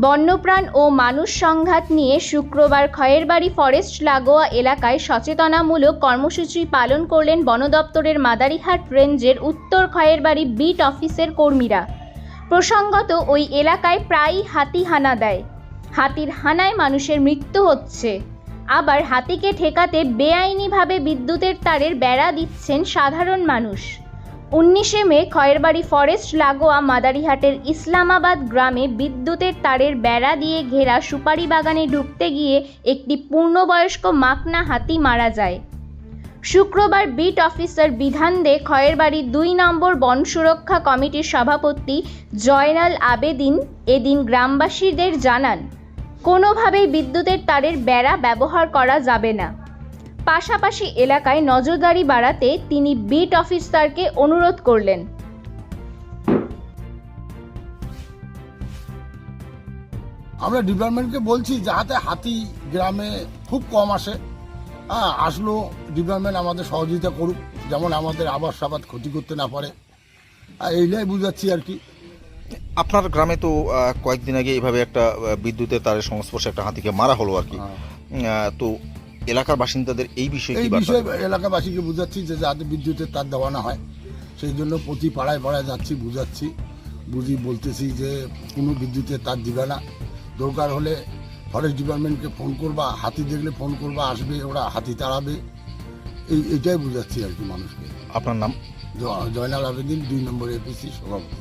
বন্যপ্রাণ ও মানুষ সংঘাত নিয়ে শুক্রবার খয়েরবাড়ি ফরেস্ট লাগোয়া এলাকায় সচেতনামূলক কর্মসূচি পালন করলেন বন দপ্তরের মাদারিহাট রেঞ্জের উত্তর খয়েরবাড়ি বিট অফিসের কর্মীরা। প্রসঙ্গত, ওই এলাকায় প্রায়ই হাতি হানা দেয়। হাতির হানায় মানুষের মৃত্যু হচ্ছে। আবার হাতিকে ঠেকাতে বেআইনিভাবে বিদ্যুতের তারের বেড়া দিচ্ছেন সাধারণ মানুষ। উনিশে মে খয়েরবাড়ি ফরেস্ট লাগোয়া মাদারিহাটের ইসলামাবাদ গ্রামে বিদ্যুতের তারের বেড়া দিয়ে ঘেরা সুপারি বাগানে ঢুকতে গিয়ে একটি পূর্ণবয়স্ক মাকনা হাতি মারা যায়। শুক্রবার বিট অফিসার বিধান দে খয়েরবাড়ি দুই নম্বর বন সুরক্ষা কমিটির সভাপতি জয়নাল আবেদিন এদিন গ্রামবাসীদের জানান, কোনোভাবেই বিদ্যুতের তারের বেড়া ব্যবহার করা যাবে না। পাশাপাশি এলাকায় নজরদারি বাড়াতে তিনি বিট অফিসারকে অনুরোধ করলেন। আমরা ডিপার্টমেন্টকে বলছি যাতে হাতি গ্রামে খুব কম আসে। হ্যাঁ আসলো ডিপার্টমেন্ট আমাদের সহযোগিতা করুক যেমন আমাদের আবাস সাবাদ ক্ষতি করতে না পারে। আর এইটাই বুঝাচ্ছি আর কি। আপনার গ্রামে তো কয়েকদিন আগে এভাবে একটা বিদ্যুতের তারের সংস্পর্শে একটা হাতিকে মারা হলো আর কি। হ্যাঁ। তো এলাকার বাসিন্দাদের এই বিষয়ে এই বিষয়ে? এলাকাবাসীকে বুঝাচ্ছি যে যাতে বিদ্যুতের তার দেওয়া না হয়। সেই জন্য প্রতি পাড়ায় পাড়ায় যাচ্ছি বুঝাচ্ছি। বুঝি বলতেছি যে কোনো বিদ্যুতের তার দিবে না। দরকার হলে ফরেস্ট ডিপার্টমেন্টকে ফোন করবা হাতি দেখলে ফোন করবা আসবে ওরা হাতি তাড়াবে। এই এটাই বুঝাচ্ছি আর কি মানুষকে। আপনার নাম? জয়নাল আবেদিন দুই নম্বর এপিসি সভাপতি।